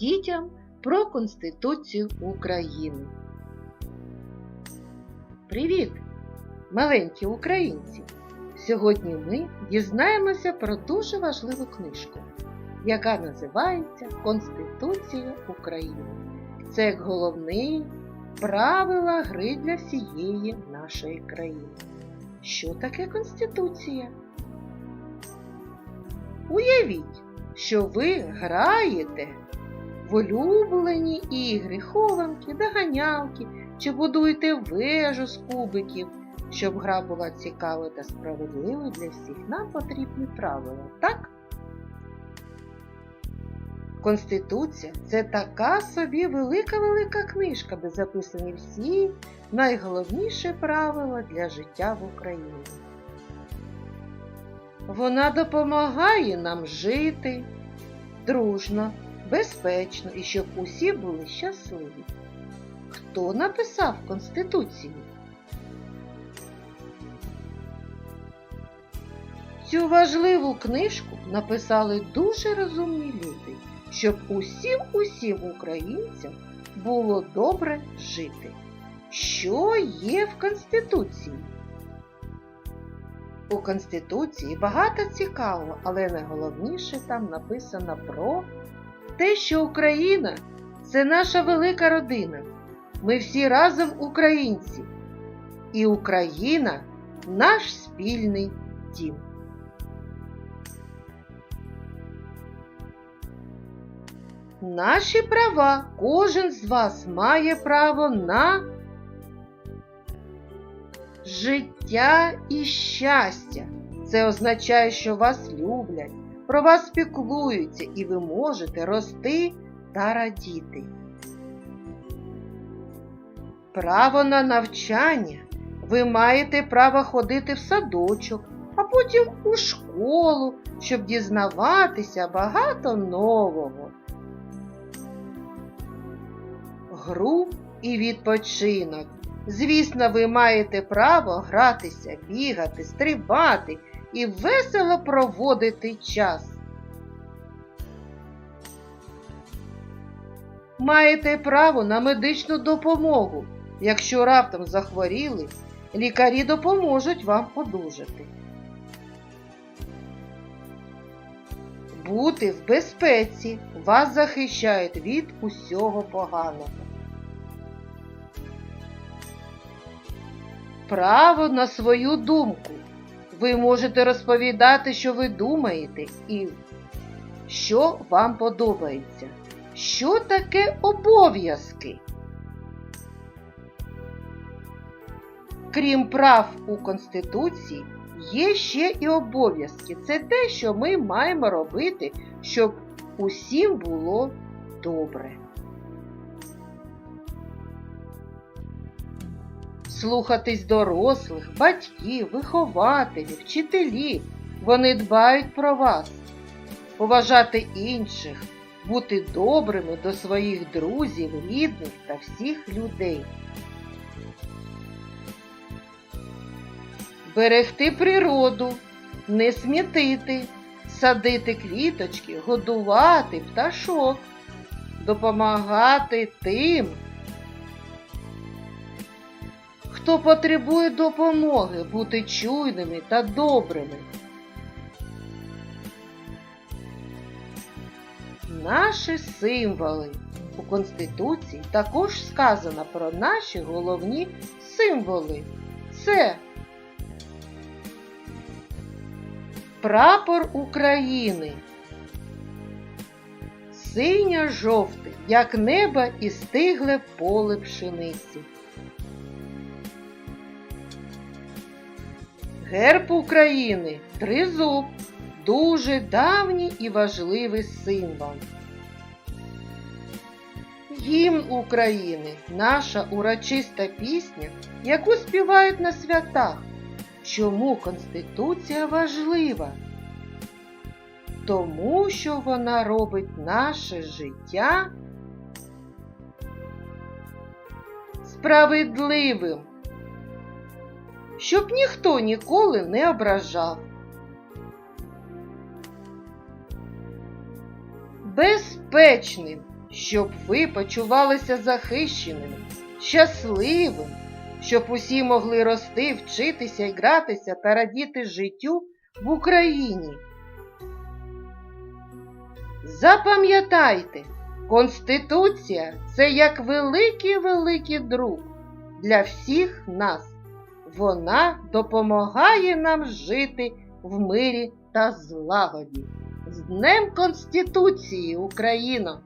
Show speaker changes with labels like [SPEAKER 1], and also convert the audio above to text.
[SPEAKER 1] дітям про Конституцію України. Привіт, маленькі українці! Сьогодні ми дізнаємося про дуже важливу книжку, яка називається Конституція України. Це як головні правила гри для всієї нашої країни. Що таке Конституція? Уявіть, що ви граєте в улюблені ігри, хованки, доганялки чи будуєте вежу з кубиків. Щоб гра була цікавою та справедливою для всіх, нам потрібні правила, так? Конституція це така собі велика-велика книжка, де записані всі найголовніші правила для життя в Україні. Вона допомагає нам жити дружно, безпечно і щоб усі були щасливі. Хто написав Конституцію? Цю важливу книжку написали дуже розумні люди, щоб усім усім українцям було добре жити. Що є в Конституції? У Конституції багато цікавого, але найголовніше там написано про те, що Україна це наша велика родина. Ми всі разом українці. І Україна наш спільний дім. Наші права. Кожен з вас має право на життя і щастя. Це означає, що вас люблять, про вас піклуються і ви можете рости та радіти. Право на навчання. Ви маєте право ходити в садочок, а потім у школу, щоб дізнаватися багато нового. Гру і відпочинок. Звісно, ви маєте право гратися, бігати, стрибати і весело проводити час. Маєте право на медичну допомогу. Якщо раптом захворіли, лікарі допоможуть вам одужати. Бути в безпеці вас захищають від усього поганого. Право на свою думку. Ви можете розповідати, що ви думаєте і що вам подобається. Що таке обов'язки? Крім прав у Конституції, є ще і обов'язки. Це те, що ми маємо робити, щоб усім було добре. Слухатись дорослих, батьків, вихователів, вчителів. Вони дбають про вас, поважати інших, бути добрими до своїх друзів, рідних та всіх людей. Берегти природу, не смітити, садити квіточки, годувати пташок, допомагати тим, хто потребує допомоги, бути чуйними та добрими. Наші символи. У Конституції також сказано про наші головні символи. Це Прапор України. Синьо-жовтий, як небо і стигле поле пшениці. Герб України тризуб, дуже давній і важливий символ. Гімн України наша урочиста пісня, яку співають на святах. Чому Конституція важлива? Тому що вона робить наше життя справедливим, щоб ніхто ніколи не ображав. Безпечним, щоб ви почувалися захищеними, щасливими, щоб усі могли рости, вчитися і гратися та радіти життю в Україні. Запам'ятайте, Конституція це як великий-великий друг для всіх нас. Вона допомагає нам жити в мирі та злагоді. З Днем Конституції, Україно!